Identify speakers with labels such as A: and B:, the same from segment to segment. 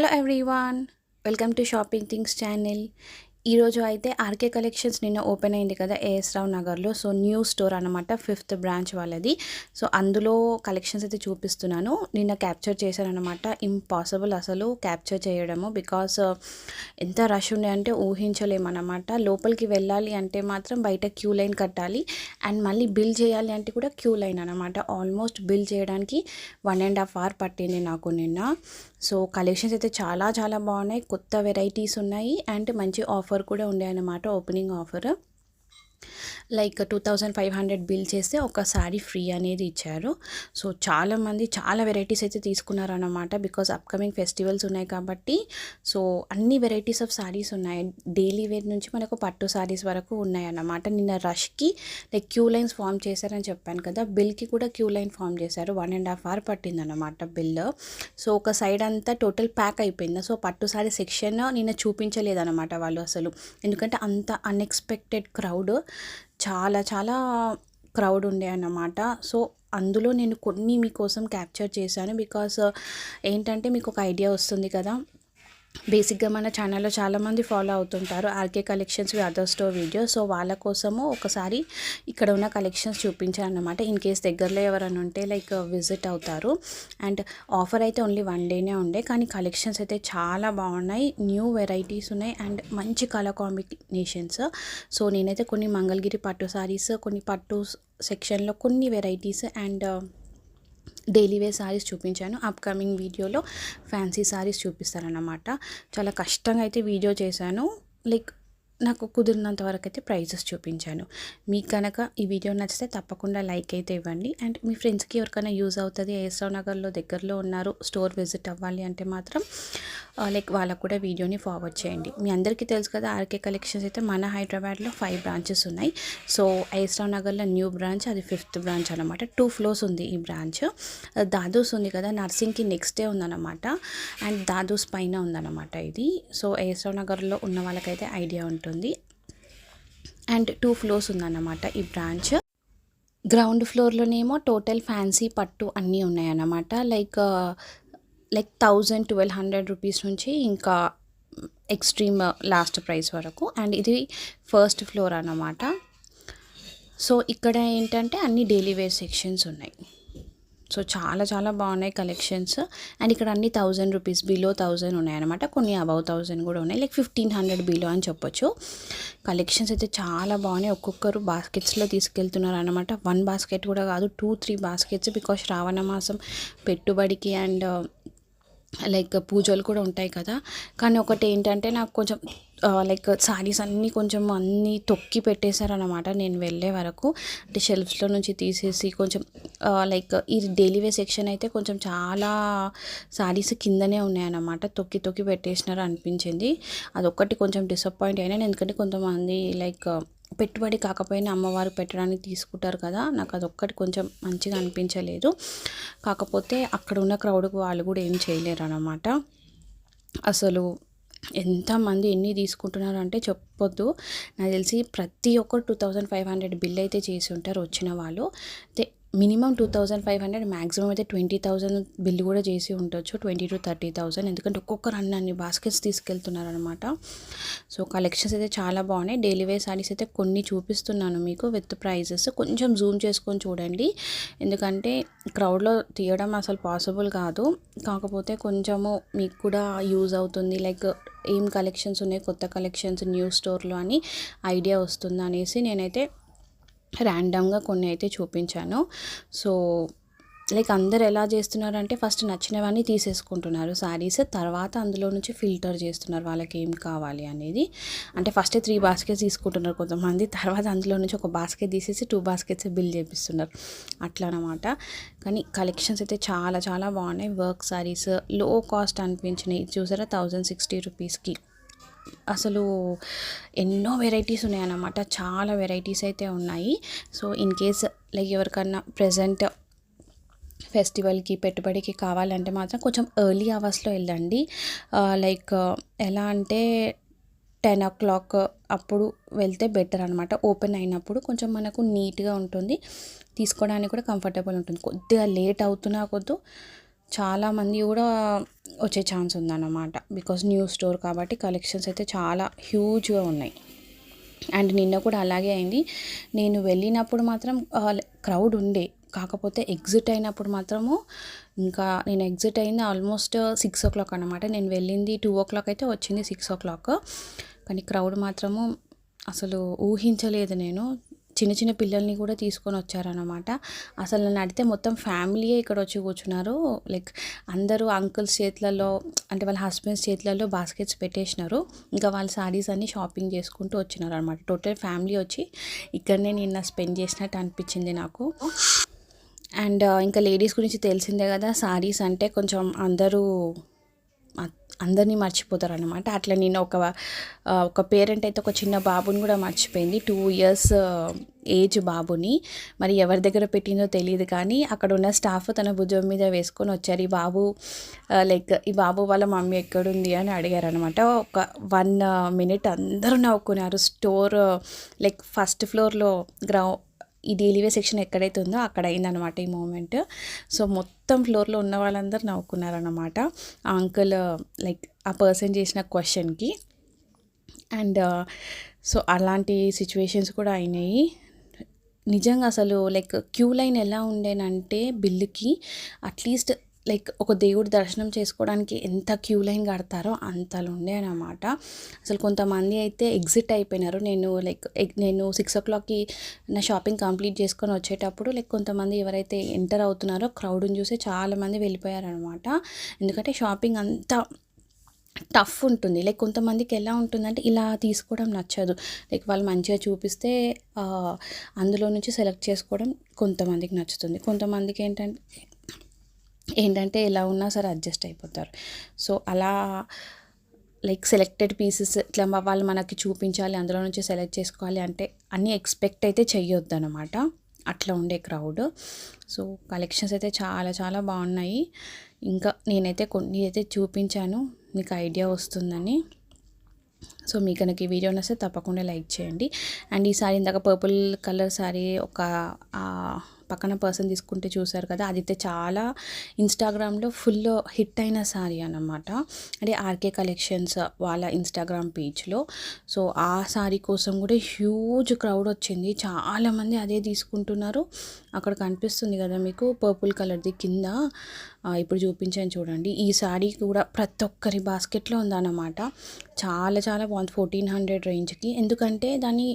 A: Hello everyone welcome to shopping things channel. ఈరోజు అయితే RK collections నిన్న ఓపెన్ అయింది కదా ఏఎస్ రావు నగర్లో. సో న్యూ స్టోర్ అనమాట ఫిఫ్త్ బ్రాంచ్ వాళ్ళది. సో అందులో కలెక్షన్స్ అయితే చూపిస్తున్నాను. నిన్న క్యాప్చర్ చేశానమాట ఇంపాసిబుల్ అసలు క్యాప్చర్ చేయడము. బికాస్ uh, ఎంత రష్ ఉండే అంటే ఊహించలేమన్నమాట. లోపలికి వెళ్ళాలి అంటే మాత్రం బయట క్యూ లైన్ కట్టాలి. అండ్ మళ్ళీ బిల్ చేయాలి అంటే కూడా క్యూ లైన్ అనమాట ఆల్మోస్ట్ బిల్ చేయడానికి వన్ అండ్ హాఫ్ అవర్ పట్టింది నాకు నిన్న. సో కలెక్షన్స్ అయితే చాలా చాలా బాగున్నాయి. కొత్త వెరైటీస్ ఉన్నాయి. అండ్ మంచి ఆఫర్ కూడా ఉండే అన్నమాట opening offer. Like two thousand five hundred bill చేస్తే ఒక శారీ ఫ్రీ అనేది ఇచ్చారు. సో చాలామంది చాలా వెరైటీస్ అయితే తీసుకున్నారన్నమాట బికాస్ అప్కమింగ్ ఫెస్టివల్స్ ఉన్నాయి కాబట్టి. సో అన్ని వెరైటీస్ ఆఫ్ శారీస్ ఉన్నాయి. డైలీ వేర్ నుంచి మనకు పట్టు శారీస్ వరకు ఉన్నాయన్నమాట. నిన్న రష్కి లైక్ క్యూ లైన్స్ ఫామ్ చేశారని చెప్పాను కదా. బిల్కి కూడా క్యూ లైన్ ఫామ్ చేశారు. వన్ అండ్ హాఫ్ అవర్ పట్టిందన్నమాట బిల్ సో ఒక సైడ్ అంతా టోటల్ ప్యాక్ అయిపోయింది. సో పట్టు శారీ సెక్షన్ నిన్న చూపించలేదన్నమాట వాళ్ళు అసలు. ఎందుకంటే అంత అన్ఎక్స్పెక్టెడ్ క్రౌడ్ చాలా చాలా క్రౌడ్ ఉండే అన్నమాట. సో అందులో నేను కొన్ని మీకోసం క్యాప్చర్ చేశాను. బికాస్ uh, ఏంటంటే మీకు ఒక ఐడియా వస్తుంది కదా? బేసిక్గా మన ఛానల్లో చాలామంది ఫాలో అవుతుంటారు R K collections other store video. So వాళ్ళ కోసము ఒకసారి ఇక్కడ ఉన్న కలెక్షన్స్ చూపించాను అనమాట ఇన్ కేస్ దగ్గరలో ఎవరైనా ఉంటే లైక్ విజిట్ అవుతారు. అండ్ ఆఫర్ అయితే ఓన్లీ వన్ డేనే ఉండే. కానీ కలెక్షన్స్ అయితే చాలా బాగున్నాయి. న్యూ వెరైటీస్ ఉన్నాయి. అండ్ మంచి కలర్ కాంబినేషన్స్. సో నేనైతే కొన్ని మంగళగిరి పట్టు సారీస్ కొన్ని పట్టు సెక్షన్లో కొన్ని varieties. And daily wear saris చూపించాను అప్కమింగ్ వీడియోలో ఫ్యాన్సీ సారీస్ చూపిస్తానన్నమాట చాలా కష్టంగా అయితే వీడియో చేశాను. లైక్ నాకు కుదిరినంత వరకు అయితే ప్రైజెస్ చూపించాను. మీకు కనుక ఈ వీడియో నచ్చితే తప్పకుండా లైక్ అయితే ఇవ్వండి. అండ్ మీ ఫ్రెండ్స్కి ఎవరికైనా యూజ్ అవుతుంది ఏసరావు నగర్లో దగ్గరలో ఉన్నారు స్టోర్ విజిట్ అవ్వాలి అంటే మాత్రం లైక్ వాళ్ళకు కూడా వీడియోని ఫార్వర్డ్ చేయండి. మీ అందరికీ తెలుసు కదా ఆర్కే కలెక్షన్స్ అయితే మన హైదరాబాద్లో ఫైవ్ బ్రాంచెస్ ఉన్నాయి. సో ఏసరావు నగర్లో న్యూ బ్రాంచ్ అది ఫిఫ్త్ బ్రాంచ్ అనమాట టూ ఫ్లోర్స్ ఉంది ఈ బ్రాంచ్. దాదూస్ ఉంది కదా నర్సింగ్కి నెక్స్ట్ డే ఉందన్నమాట. అండ్ దాదూస్ పైన ఉందన్నమాట ఇది. సో ఏసరావు నగర్లో ఉన్న వాళ్ళకైతే ఐడియా ఉంటుంది. ఉంటుంది. అండ్ టూ ఫ్లోర్స్ ఉందన్నమాట ఈ బ్రాంచ్ గ్రౌండ్ ఫ్లోర్లోనేమో టోటల్ ఫ్యాన్సీ పట్టు అన్నీ ఉన్నాయన్నమాట. Like like thousand twelve hundred rupees నుంచి ఇంకా ఎక్స్ట్రీమ్ లాస్ట్ ప్రైస్ వరకు. అండ్ ఇది ఫస్ట్ ఫ్లోర్ అన్నమాట. సో ఇక్కడ ఏంటంటే అన్ని డైలీ వేర్ సెక్షన్స్ ఉన్నాయి. సో చాలా చాలా బాగున్నాయి కలెక్షన్స్ అండ్ ఇక్కడ అన్ని థౌజండ్ రూపీస్ బిలో థౌజండ్ ఉన్నాయన్నమాట. కొన్ని అబౌవ్ థౌజండ్ కూడా ఉన్నాయి. లైక్ ఫిఫ్టీన్ హండ్రెడ్ బిలో అని చెప్పొచ్చు. కలెక్షన్స్ అయితే చాలా బాగున్నాయి. ఒక్కొక్కరు బాస్కెట్స్లో తీసుకెళ్తున్నారు అనమాట వన్ బాస్కెట్ కూడా కాదు two three baskets because Shravana మాసం పెట్టుబడికి అండ్ లైక్ పూజలు కూడా ఉంటాయి కదా. కానీ ఒకటి ఏంటంటే నాకు కొంచెం లైక్ శారీస్ అన్నీ కొంచెం అన్నీ తొక్కి పెట్టేశారనమాట నేను వెళ్ళే వరకు. అంటే షెల్ఫ్స్లో నుంచి తీసేసి కొంచెం లైక్ ఈ డైలీ వే సెక్షన్ అయితే కొంచెం చాలా సారీస్ కిందనే ఉన్నాయన్నమాట. తొక్కి తొక్కి పెట్టేసినారు అనిపించింది. అదొక్కటి కొంచెం డిసప్పాయింట్ అయినా ఎందుకంటే కొంతమంది లైక్ పెట్టుబడి కాకపోయినా అమ్మవారు పెట్టడానికి తీసుకుంటారు కదా నాకు అదొక్కటి కొంచెం మంచిగా అనిపించలేదు. కాకపోతే అక్కడ ఉన్న క్రౌడ్కి వాళ్ళు కూడా ఏం చేయలేరు అనమాట అసలు ఎంతమంది ఎన్ని తీసుకుంటున్నారు అంటే చెప్పొద్దు. నాకు తెలిసి ప్రతి ఒక్కరు two thousand five hundred bill అయితే చేసి ఉంటారు వచ్చిన వాళ్ళు. Minimum two thousand five hundred maximum అయితే ట్వంటీ థౌజండ్ బిల్ కూడా చేసి ఉండొచ్చు ట్వంటీ టు థర్టీ థౌజండ్. ఎందుకంటే ఒక్కొక్కరు అన్ని అన్ని బాస్కెట్స్ తీసుకెళ్తున్నారు అనమాట సో కలెక్షన్స్ అయితే చాలా బాగున్నాయి. డైలీ వేర్ శారీస్ అయితే కొన్ని చూపిస్తున్నాను మీకు విత్ ప్రైజెస్ కొంచెం జూమ్ చేసుకొని చూడండి. ఎందుకంటే క్రౌడ్లో తీయడం అసలు పాసిబుల్ కాదు. కాకపోతే కొంచెము మీకు కూడా యూజ్ అవుతుంది. లైక్ ఏం కలెక్షన్స్ ఉన్నాయి? కొత్త కలెక్షన్స్ న్యూ స్టోర్లో అని ఐడియా వస్తుంది అనేసి నేనైతే ర్యాండమ్గా కొన్ని అయితే చూపించాను. సో లైక్ అందరు ఎలా చేస్తున్నారంటే ఫస్ట్ నచ్చినవన్నీ తీసేసుకుంటున్నారు శారీస్ తర్వాత అందులో నుంచి ఫిల్టర్ చేస్తున్నారు వాళ్ళకి ఏం కావాలి అనేది. అంటే ఫస్ట్ త్రీ బాస్కెట్స్ తీసుకుంటున్నారు కొంతమంది తర్వాత అందులో నుంచి ఒక బాస్కెట్ తీసేసి టూ బాస్కెట్స్ బిల్ చేపిస్తున్నారు. అట్లా అనమాట కానీ కలెక్షన్స్ అయితే చాలా చాలా బాగున్నాయి. వర్క్ శారీస్లో కాస్ట్ అనిపించినాయి. చూసారా? థౌజండ్ సిక్స్టీ రూపీస్కి అసలు ఎన్నో వెరైటీస్ ఉన్నాయన్నమాట. చాలా వెరైటీస్ అయితే ఉన్నాయి. సో ఇన్ కేస్ లైక్ ఎవరికన్నా ప్రజెంట్ ఫెస్టివల్కి పెట్టుబడికి కావాలంటే మాత్రం కొంచెం ఎర్లీ అవర్స్లో వెళ్ళండి. లైక్ ఎలా అంటే టెన్ ఓ క్లాక్ అప్పుడు వెళ్తే బెటర్ అనమాట ఓపెన్ అయినప్పుడు కొంచెం మనకు నీట్గా ఉంటుంది. తీసుకోవడానికి కూడా కంఫర్టబుల్ ఉంటుంది. కొద్దిగా లేట్ అవుతున్నా కొద్దు చాలామంది కూడా వచ్చే ఛాన్స్ ఉందన్నమాట. బికాస్ న్యూ స్టోర్ కాబట్టి కలెక్షన్స్ అయితే చాలా హ్యూజ్గా ఉన్నాయి. అండ్ నిన్న కూడా అలాగే అయింది. నేను వెళ్ళినప్పుడు మాత్రం క్రౌడ్ ఉండే. కాకపోతే ఎగ్జిట్ అయినప్పుడు మాత్రము ఇంకా నేను ఎగ్జిట్ అయింది ఆల్మోస్ట్ సిక్స్ ఓ క్లాక్ అనమాట నేను వెళ్ళింది టూ ఓ క్లాక్ అయితే వచ్చింది సిక్స్ ఓ క్లాక్ కానీ క్రౌడ్ మాత్రము అసలు ఊహించలేదు నేను. చిన్న చిన్న పిల్లల్ని కూడా తీసుకొని వచ్చారనమాట అసలు నన్ను అడిగితే మొత్తం ఫ్యామిలీయే ఇక్కడ వచ్చి కూర్చున్నారు. లైక్ అందరూ అంకుల్స్ చేతులలో అంటే వాళ్ళ హస్బెండ్స్ చేతులలో బాస్కెట్స్ పెట్టేసినారు. ఇంకా వాళ్ళ సారీస్ అన్ని షాపింగ్ చేసుకుంటూ వచ్చినారు అనమాట టోటల్ ఫ్యామిలీ వచ్చి ఇక్కడనే నిన్న స్పెండ్ చేసినట్టు అనిపించింది నాకు. అండ్ ఇంకా లేడీస్ గురించి తెలిసిందే కదా శారీస్ అంటే కొంచెం అందరూ అందరినీ మర్చిపోతారు అనమాట అట్లా నేను ఒక ఒక పేరెంట్ అయితే ఒక చిన్న బాబుని కూడా మర్చిపోయింది. టూ ఇయర్స్ ఏజ్ బాబుని. మరి ఎవరి దగ్గర పెట్టిందో తెలియదు కానీ అక్కడ ఉన్న స్టాఫ్ తన భుజం మీద వేసుకొని వచ్చారు. ఈ బాబు లైక్ ఈ బాబు వాళ్ళ మమ్మీ ఎక్కడుంది అని అడిగారు అనమాట ఒక వన్ మినిట్ అందరూ నవ్వుకున్నారు. స్టోర్ లైక్ ఫస్ట్ ఫ్లోర్లో గ్రౌండ్ ఈ డైలీవే సెక్షన్ ఎక్కడైతే ఉందో అక్కడ అయిందనమాట ఈ మూమెంట్. సో మొత్తం ఫ్లోర్లో ఉన్న వాళ్ళందరూ నవ్వుకున్నారనమాట ఆ అంకుల్ లైక్ ఆ పర్సన్ చేసిన క్వశ్చన్కి. అండ్ సో అలాంటి సిచ్యువేషన్స్ కూడా అయినాయి. నిజంగా అసలు లైక్ క్యూ లైన్ ఎలా ఉండేనంటే బిల్లుకి అట్లీస్ట్ లైక్ ఒక దేవుడి దర్శనం చేసుకోవడానికి ఎంత క్యూ లైన్ కడతారో అంతలో ఉండే అనమాట అసలు కొంతమంది అయితే ఎగ్జిట్ అయిపోయినారు. నేను లైక్ నేను సిక్స్ ఓ క్లాక్కి నా షాపింగ్ కంప్లీట్ చేసుకొని వచ్చేటప్పుడు లైక్ కొంతమంది ఎవరైతే ఎంటర్ అవుతున్నారో క్రౌడ్ని చూసి చాలామంది వెళ్ళిపోయారనమాట ఎందుకంటే షాపింగ్ అంతా టఫ్ ఉంటుంది. లైక్ కొంతమందికి ఎలా ఉంటుందంటే ఇలా తీసుకోవడం నచ్చదు. లైక్ వాళ్ళు మంచిగా చూపిస్తే అందులో నుంచి సెలెక్ట్ చేసుకోవడం కొంతమందికి నచ్చుతుంది. కొంతమందికి ఏంటంటే ఏంటంటే ఎలా ఉన్నా సరే అడ్జస్ట్ అయిపోతారు. సో అలా లైక్ సెలెక్టెడ్ పీసెస్ ఇట్లా వాళ్ళు మనకి చూపించాలి అందులో నుంచి సెలెక్ట్ చేసుకోవాలి అంటే అన్నీ ఎక్స్పెక్ట్ అయితే చెయ్యొద్దు అనమాట అట్లా ఉండే క్రౌడ్. సో కలెక్షన్స్ అయితే చాలా చాలా బాగున్నాయి. ఇంకా నేనైతే కొన్ని అయితే చూపించాను మీకు ఐడియా వస్తుందని. సో మీకు కనుక ఈ వీడియో నస్తే తప్పకుండా లైక్ చేయండి. అండ్ ఈ సారీ ఇందాక పర్పుల్ కలర్ సారీ ఒక పక్కన పర్సన్ తీసుకుంటే చూసారు కదా అది అయితే చాలా ఇన్స్టాగ్రామ్లో ఫుల్ హిట్ అయిన శారీ అనమాట అంటే ఆర్కే కలెక్షన్స్ వాళ్ళ ఇన్స్టాగ్రామ్ పేజ్లో. సో ఆ శారీ కోసం కూడా హ్యూజ్ క్రౌడ్ వచ్చింది. చాలామంది అదే తీసుకుంటున్నారు. అక్కడ కనిపిస్తుంది కదా మీకు పర్పుల్ కలర్ది కింద. ఇప్పుడు చూపించాను చూడండి. ఈ శారీ కూడా ప్రతి ఒక్కరి బాస్కెట్లో ఉందన్నమాట. చాలా చాలా బాగుంది. ఫోర్టీన్ హండ్రెడ్ రేంజ్కి. ఎందుకంటే దాని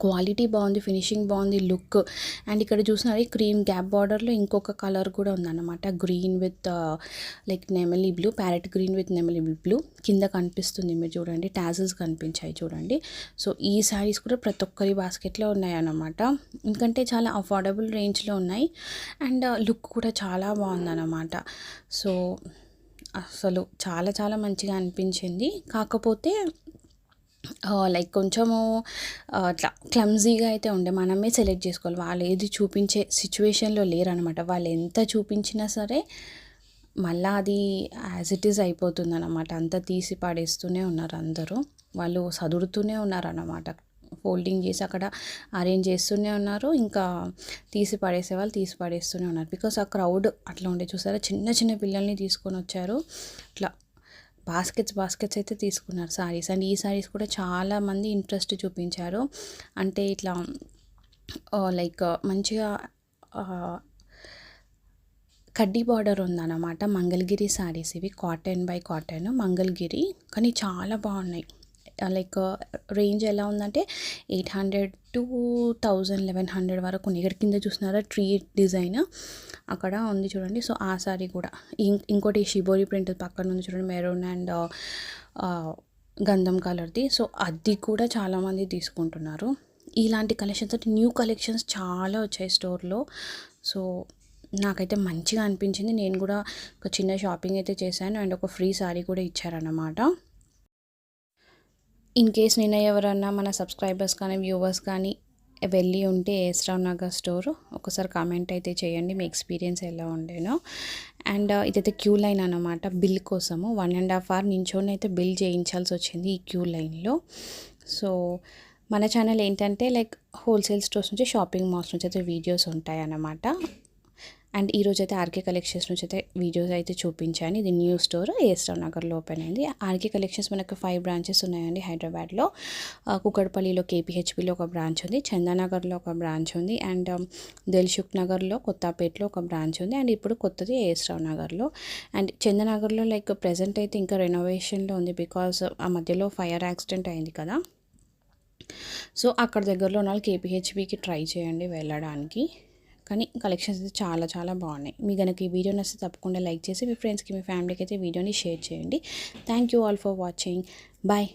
A: క్వాలిటీ బాగుంది ఫినిషింగ్ బాగుంది లుక్. అండ్ ఇక్కడ చూసినారు క్రీమ్ గ్యాప్ బార్డర్లో ఇంకొక కలర్ కూడా ఉందన్నమాట. గ్రీన్ విత్ లైక్ నెమలి బ్లూ ప్యారెట్ గ్రీన్ విత్ నెమలి బ్లూ. కింద కనిపిస్తుంది మీరు చూడండి టాజల్స్ కనిపించాయి చూడండి. సో ఈ శారీస్ కూడా ప్రతి ఒక్కరి బాస్కెట్లో ఉన్నాయి అన్నమాట ఎందుకంటే చాలా అఫోర్డబుల్ రేంజ్లో ఉన్నాయి. అండ్ లుక్ కూడా చాలా బాగుందన్నమాట. సో అసలు చాలా చాలా మంచిగా అనిపించింది. కాకపోతే లైక్ కొంచెము అట్లా క్లమ్జీగా అయితే ఉండే మనమే సెలెక్ట్ చేసుకోవాలి. వాళ్ళు ఏది చూపించే సిచ్యువేషన్లో లేరనమాట వాళ్ళు ఎంత చూపించినా సరే మళ్ళీ అది యాజ్ ఇట్ ఈస్ అయిపోతుంది అనమాట అంతా తీసి పాడేస్తూనే ఉన్నారు అందరూ. వాళ్ళు చదువుతూనే ఉన్నారన్నమాట. ఫోల్డింగ్ చేసి అక్కడ అరేంజ్ చేస్తూనే ఉన్నారు. ఇంకా తీసి పడేసే వాళ్ళు తీసి పడేస్తూనే ఉన్నారు. బికాస్ ఆ క్రౌడ్ అట్లా ఉండే చూసారా? చిన్న చిన్న పిల్లల్ని తీసుకొని వచ్చారు. అట్లా బాస్కెట్స్ బాస్కెట్స్ అయితే తీసుకున్నారు సారీస్. అండ్ ఈ శారీస్ కూడా చాలామంది ఇంట్రెస్ట్ చూపించారు. అంటే ఇట్లా లైక్ మంచిగా కడ్డీ బార్డర్ ఉందన్నమాట. మంగళగిరి శారీస్ ఇవి. Cotton by cotton Mangalagiri. కానీ చాలా బాగున్నాయి. Uh, లైక్ రేంజ్ uh, ఎలా ఉందంటే eight hundred to thousand eleven hundred వరకు ఉన్నాయి ఇక్కడ కింద చూస్తున్నారా? ట్రీ డిజైన్ అక్కడ ఉంది చూడండి. సో ఆ సారీ కూడా. ఇంకోటి షిబోరి ప్రింట్ పక్కన ఉంది చూడండి. మెరూన్ అండ్ గంధం కలర్ది సో అది కూడా చాలామంది తీసుకుంటున్నారు. ఇలాంటి కలెక్షన్స్ అంటే న్యూ కలెక్షన్స్ చాలా వచ్చాయి స్టోర్లో సో నాకైతే మంచిగా అనిపించింది. నేను కూడా ఒక చిన్న షాపింగ్ అయితే చేశాను. అండ్ ఒక ఫ్రీ శారీ కూడా ఇచ్చారన్నమాట. ఇన్ కేస్ నేను ఎవరన్నా మన సబ్స్క్రైబర్స్ కానీ వ్యూవర్స్ కానీ వెళ్ళి ఉంటే ఏస్రావ్ నగర్ స్టోర్ ఒకసారి కామెంట్ అయితే చేయండి మీ ఎక్స్పీరియన్స్ ఎలా ఉండేనో. అండ్ ఇదైతే క్యూ లైన్ అనమాట బిల్ కోసము. వన్ అండ్ హాఫ్ అవర్ నించోని అయితే బిల్ చేయించాల్సి వచ్చింది ఈ క్యూ లైన్లో. సో మన ఛానల్ ఏంటంటే లైక్ హోల్సేల్ స్టోర్స్ నుంచి షాపింగ్ మాల్స్ నుంచి అయితే వీడియోస్ ఉంటాయి అన్నమాట అండ్ ఈరోజు అయితే ఆర్కే కలెక్షన్స్ నుంచి అయితే వీడియోస్ అయితే చూపించాను. ఇది న్యూ స్టోర్ ఏస్టావ్ నగర్లో ఓపెన్ అయింది ఆర్కే కలెక్షన్స్ మనకు ఫైవ్ బ్రాంచెస్ ఉన్నాయండి హైదరాబాద్లో. ఆ, కుకట్పల్లిలో కేపీహెచ్పిలో ఒక బ్రాంచ్ ఉంది చందానగర్లో ఒక బ్రాంచ్ ఉంది అండ్ um, దిల్షుక్ నగర్లో కొత్తపేటలో ఒక బ్రాంచ్ ఉంది అండ్ ఇప్పుడు కొత్తది ఏస్రావ్ నగర్లో. అండ్ చందనగర్లో లైక్ ప్రజెంట్ అయితే ఇంకా రెనోవేషన్లో ఉంది బికాస్ ఆ మధ్యలో ఫైర్ యాక్సిడెంట్ అయింది కదా. సో అక్కడ దగ్గరలో ఉన్న వాళ్ళు కేపీహెచ్బికి ట్రై చేయండి వెళ్ళడానికి. కానీ కలెక్షన్స్ అయితే చాలా చాలా బాగున్నాయి. మీ కనుక ఈ వీడియో నచ్చితే తప్పకుండా లైక్ చేసి మీ ఫ్రెండ్స్కి మీ ఫ్యామిలీకి అయితే వీడియోని షేర్ చేయండి. Thank you all for watching bye